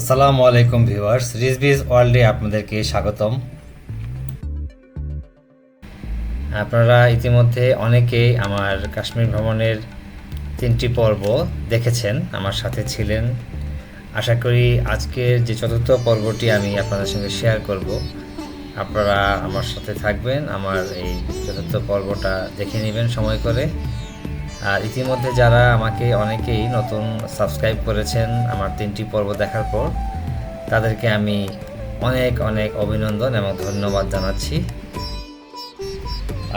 আসসালামু আলাইকুম ভিউয়ার্স রিজবিজ ওয়ার্ল্ডে আপনাদেরকে স্বাগতম। আপনারা ইতিমধ্যে অনেকেই আমার কাশ্মীর ভ্রমণের তিনটি পর্ব দেখেছেন, আমার সাথে ছিলেন। আশা করি আজকের যে চতুর্থ পর্বটি আমি আপনাদের সঙ্গে শেয়ার করব। আপনারা আমার সাথে থাকবেন, আমার এই চতুর্থ পর্বটা দেখে নেবেন সময় করে। আর ইতিমধ্যে যারা আমাকে অনেকেই নতুন সাবস্ক্রাইব করেছেন আমার তিনটি পর্ব দেখার পর, তাদেরকে আমি অনেক অনেক অভিনন্দন এবং ধন্যবাদ জানাচ্ছি।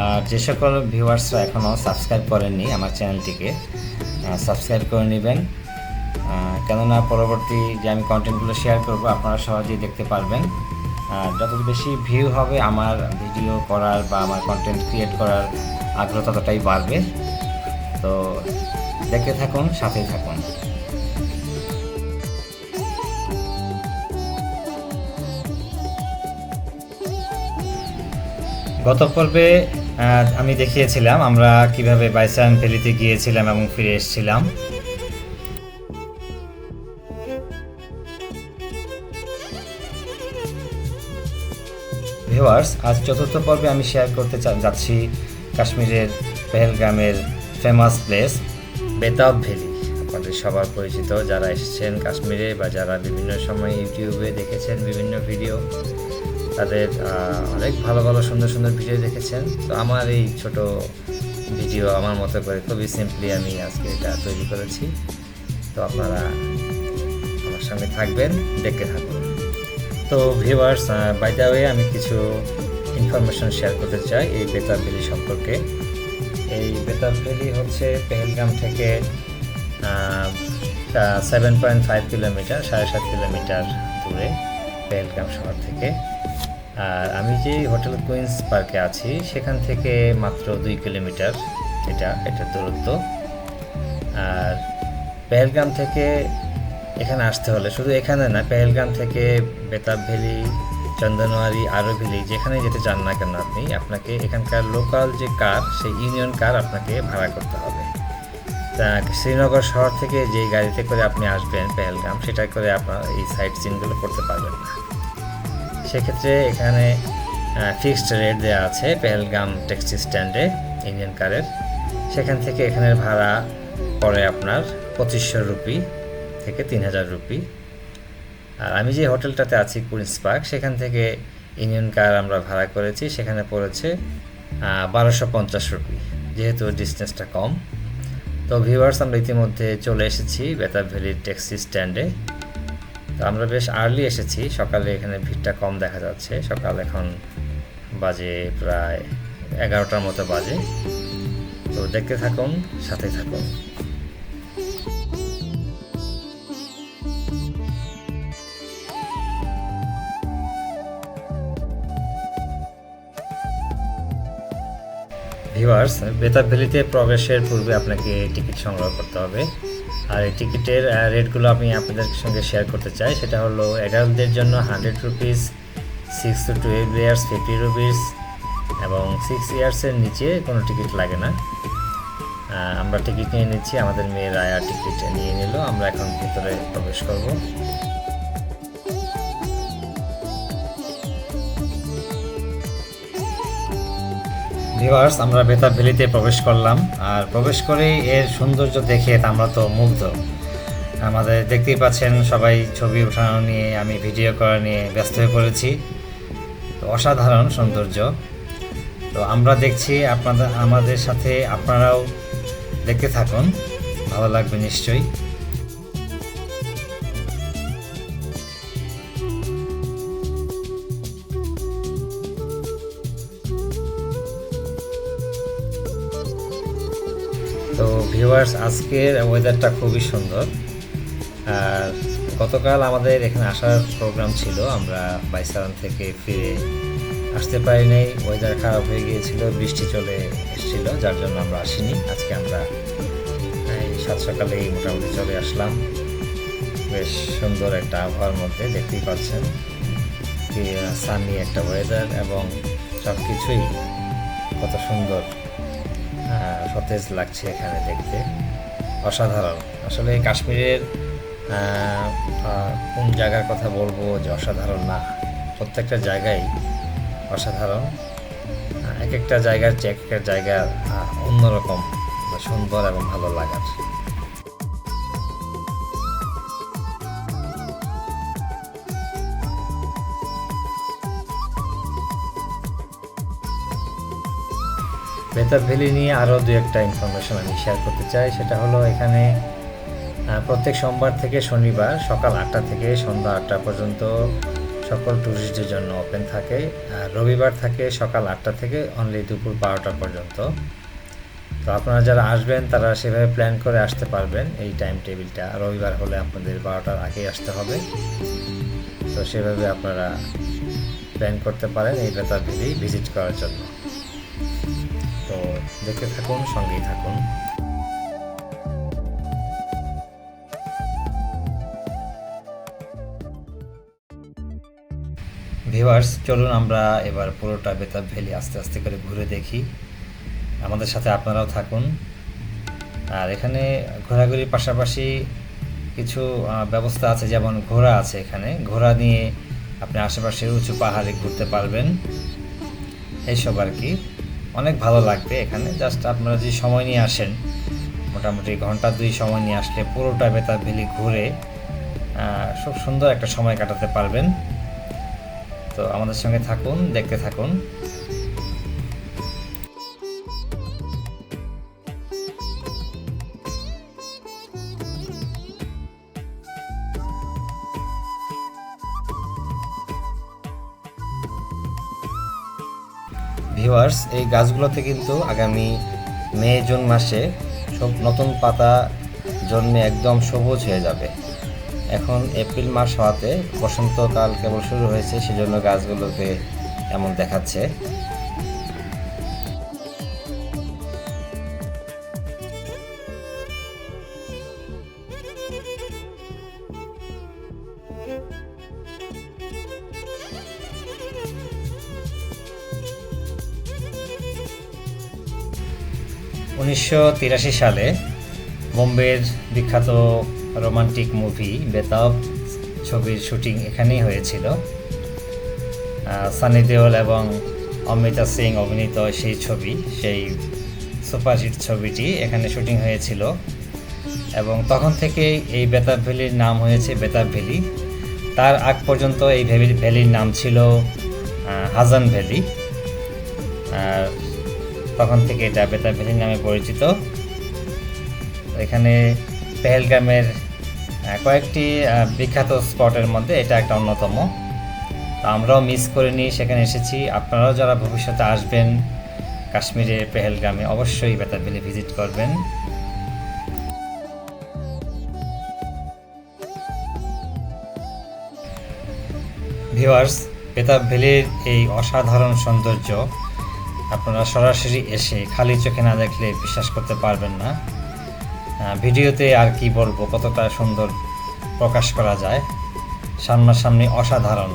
আর যে সকল ভিউয়ার্সরা এখনও সাবস্ক্রাইব করেননি আমার চ্যানেলটিকে সাবস্ক্রাইব করে নেবেন। কেননা পরবর্তী যে আমি কন্টেন্টগুলো শেয়ার করব, আপনারা সহজেই দেখতে পারবেন। আর যত বেশি ভিউ হবে আমার ভিডিও করার বা আমার কন্টেন্ট ক্রিয়েট করার আগ্রহ ততটাই বাড়বে। তো দেখতে থাকুন সাথেই থাকুন। গত পর্বে আমি দেখিয়েছিলাম আমরা কীভাবে বাইসান ভ্যালিতে গিয়েছিলাম এবং ফিরে এসেছিলাম। ভিউয়ার্স আজ চতুর্থ পর্বে আমি শেয়ার করতে যাচ্ছি কাশ্মীরের পেহেলগামের ফেমাস প্লেস বেতাব ভ্যালি আপনাদের সবার পরিচিত যারা এসেছেন কাশ্মীরে বা যারা বিভিন্ন সময় ইউটিউবে দেখেছেন বিভিন্ন ভিডিও তাদের অনেক ভালো ভালো সুন্দর সুন্দর ভিডিও দেখেছেন। তো আমার এই ছোট ভিডিও আমার মতো করে খুবই সিম্পলি আমি আজকে এটা তৈরি করেছি। তো আপনারা আমার সঙ্গে থাকবেন, দেখতে থাকুন। তো ভিউয়ার্স বাই দ্য ওয়ে আমি কিছু ইনফরমেশন শেয়ার করতে চাই এই বেতাব ভ্যালি সম্পর্কে। এই বেতাব ভ্যালি হচ্ছে পেহেলগাম থেকে সেভেন পয়েন্ট ফাইভ কিলোমিটার সাড়ে সাত কিলোমিটার দূরে পেহেলগাম শহর থেকে। আর আমি যে হোটেল কুইন্স পার্কে আছি, সেখান থেকে মাত্র দুই কিলোমিটার এটা এটা দূরত্ব। আর পেহেলগাম থেকে এখানে আসতে হলে, শুধু এখানে না, পেহেলগাম থেকে বেতাব ভ্যালি চন্দনওয়ারি আরও ভ্যালি যেখানে যেতে চান না কেন আপনি, আপনাকে এখানকার লোকাল যে কার সেই ইউনিয়ন কার আপনাকে ভাড়া করতে হবে। তা শ্রীনগর শহর থেকে যে গাড়িতে করে আপনি আসবেন, পেহেলগাম, সেটা করে আপনার এই সাইট সিনগুলো করতে পারবেন না। সেক্ষেত্রে এখানে ফিক্সড রেট দেওয়া আছে পেহেলগাম ট্যাক্সি স্ট্যান্ডে ইন্ডিয়ান কারের সেখান থেকে এখানের ভাড়া পড়ে আপনার পঁচিশশো রুপি থেকে তিন হাজার রুপি। আর আমি যে হোটেলটাতে আছি কুইন্স পার্ক, সেখান থেকে ইন্ডিয়ান কার আমরা ভাড়া করেছি। সেখানে পড়েছে বারোশো পঞ্চাশ রুপি, যেহেতু ডিস্টেন্সটা কম। তো ভিউয়ার্স আমরা ইতিমধ্যে চলে এসেছি বেতাব ভ্যালির ট্যাক্সি স্ট্যান্ডে তো আমরা বেশ আর্লি এসেছি, সকালে এখানে ভিড়টা কম দেখা যাচ্ছে। সকাল এখন বাজে প্রায় এগারোটার মতো বাজে। তো দেখতে থাকুন সাথে থাকুন। ভিউয়ার্স বেতাব ভ্যালিতে প্রবেশের পূর্বে আপনাকে টিকিট সংগ্রহ করতে হবে। আর এই টিকিটের রেটগুলো আমি আপনাদের সঙ্গে শেয়ার করতে চাই, সেটা হলো অ্যাডাল্টদের জন্য hundred rupees six to twelve years fifty rupees এবং সিক্স ইয়ার্সের নিচে কোনো টিকিট লাগে না। আমরা টিকিট নিয়ে নিচ্ছি, আমাদের মেয়ের টিকিট নিয়ে নিল, আমরা এখন ভিতরে প্রবেশ করব। ভিউয়ার্স আমরা বেতাব ভ্যালিতে প্রবেশ করলাম। আর প্রবেশ করেই এর সৌন্দর্য দেখে আমরা তো মুগ্ধ। আমাদের দেখতেই পাচ্ছেন সবাই ছবি ওঠানো নিয়ে, আমি ভিডিও করা নিয়ে ব্যস্ত হয়ে পড়েছি। তো অসাধারণ সৌন্দর্য। তো আমরা দেখছি আপনাদের, আমাদের সাথে আপনারাও দেখতে থাকুন। ভালো লাগবে নিশ্চয়ই। তো ভিউয়ার্স আজকের ওয়েদারটা খুবই সুন্দর। আর গতকাল আমাদের এখানে আসার প্রোগ্রাম ছিল, আমরা বাইসারান থেকে ফিরে আসতে পারি নাই। ওয়েদার খারাপ হয়ে গিয়েছিল, বৃষ্টি চলে এসেছিল, যার জন্য আমরা আসিনি। আজকে আমরা সাত সকালেই মোটামুটি চলে আসলাম। বেশ সুন্দর একটা আবহাওয়ার মধ্যে, দেখতেই পাচ্ছেন। সানি একটা ওয়েদার এবং সব কিছুই কত সুন্দর। সতেজ লাগছে এখানে দেখতে। অসাধারণ। আসলে কাশ্মীরের কোন জায়গার কথা বলব যে অসাধারণ না, প্রত্যেকটা জায়গায় অসাধারণ। এক একটা জায়গার চেয়ে এক একটা জায়গার অন্যরকম সুন্দর এবং ভালো লাগার। বেতার ভ্যালি নিয়ে আরও দু একটা ইনফরমেশন আমি শেয়ার করতে চাই। সেটা হলো এখানে প্রত্যেক সোমবার থেকে শনিবার সকাল আটটা থেকে সন্ধ্যা আটটা পর্যন্ত সকল ট্যুরিস্টদের জন্য ওপেন থাকে। আর রবিবার থাকে সকাল আটটা থেকে অনলি দুপুর বারোটা পর্যন্ত। তো আপনারা যারা আসবেন, তারা সেভাবে প্ল্যান করে আসতে পারবেন এই টাইম টেবিলটা রবিবার হলে আপনাদের বারোটার আগেই আসতে হবে। তো সেভাবে আপনারা প্ল্যান করতে পারেন এই বেতার ভ্যালি ভিজিট করার জন্য। দেখতে থাকুন, সঙ্গেই থাকুন। ভিউয়ার্স, চলুন আমরা এবার পুরোটা বেতাব ভ্যালি আস্তে আস্তে করে ঘুরে দেখি। আমাদের সাথে আপনারাও থাকুন। আর এখানে ঘোরাঘুরির পাশাপাশি কিছু ব্যবস্থা আছে, যেমন ঘোড়া আছে এখানে। ঘোড়া নিয়ে আপনি আশেপাশে উঁচু পাহাড়ে ঘুরতে পারবেন। এইসব আর কি। অনেক ভালো লাগবে এখানে। জাস্ট আপনারা যদি সময় নিয়ে আসেন, মোটামুটি ঘণ্টা দুই সময় নিয়ে আসলে পুরোটা বেতার ভ্যালি ঘুরে খুব সুন্দর একটা সময় কাটাতে পারবেন। তো আমাদের সঙ্গে থাকুন, দেখতে থাকুন। ভিউয়ার্স এই গাছগুলোতে কিন্তু আগামী মে, জুন মাসে সব নতুন পাতা জন্মে একদম সবুজ হয়ে যাবে। এখন এপ্রিল মাস হওয়াতে বসন্তকাল কেবল শুরু হয়েছে, সেজন্য গাছগুলোতে এমন দেখাচ্ছে। উনিশশো তিরাশি সালে বোম্বের বিখ্যাত রোমান্টিক মুভি বেতাব ছবির শুটিং এখানেই হয়েছিল। সানি দেওল এবং অমৃতা সিং অভিনীত সেই ছবি, সেই সুপারহিট ছবিটি এখানে শুটিং হয়েছিল। এবং তখন থেকেই এই বেতাব ভ্যালির নাম হয়েছে বেতাব ভ্যালি। তার আগ পর্যন্ত এই ভ্যালি ভ্যালির নাম ছিল হাজান ভ্যালি। আর তখন থেকে এটা বেতাব ভ্যালি নামে পরিচিত। এখানে পেহেলগামের কয়েকটি বিখ্যাত স্পটের মধ্যে এটা একটা অন্যতম। আমরাও মিস করে করিনি সেখানে এসেছি। আপনারাও যারা ভবিষ্যতে আসবেন কাশ্মীরে পেহেলগামে, অবশ্যই বেতাব ভ্যালি ভিজিট করবেন। ভিউয়ার্স বেতাব ভ্যালির এই অসাধারণ সৌন্দর্য আপনারা সরাসরি এসে খালি চোখে না দেখলে বিশ্বাস করতে পারবেন না। ভিডিওতে আর কি বলব, কতটা সুন্দর প্রকাশ করা যায়। সামনাসামনি অসাধারণ।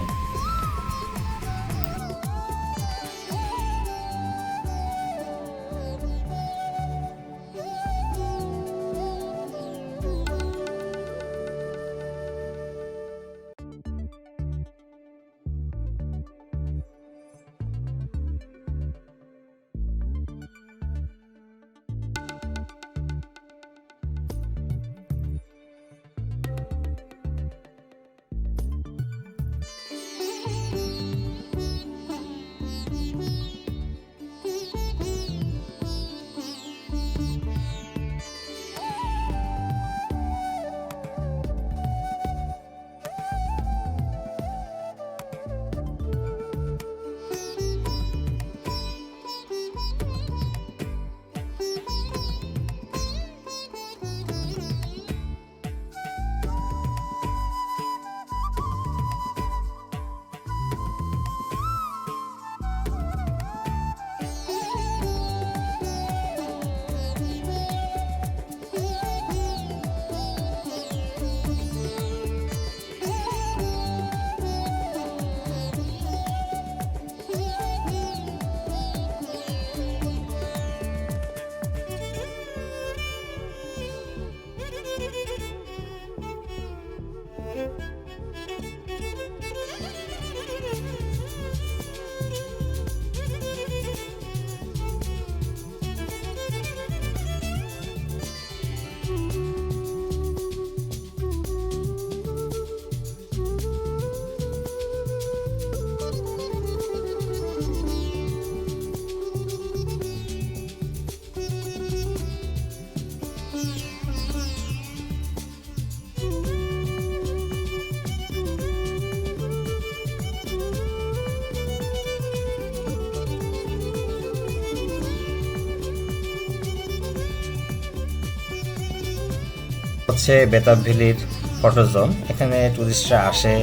হচ্ছে বেতাব ভ্যালির ফটো জোন এখানে টুরিস্টরা আসে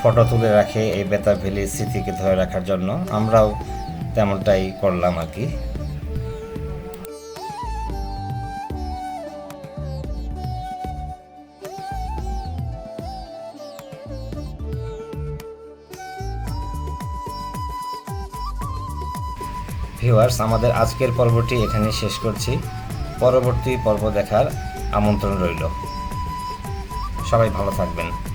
ফটো তুলে রাখে এই বেতাব ভ্যালির স্মৃতিকে ধরে রাখার জন্য। আমরাও তেমনটাই করলাম আর কি। ভিউয়ার্স আমাদের আজকের পর্বটি এখানে শেষ করছি। পরবর্তী পর্ব দেখার আমন্ত্রণ রইল। সবাই ভালো থাকবেন।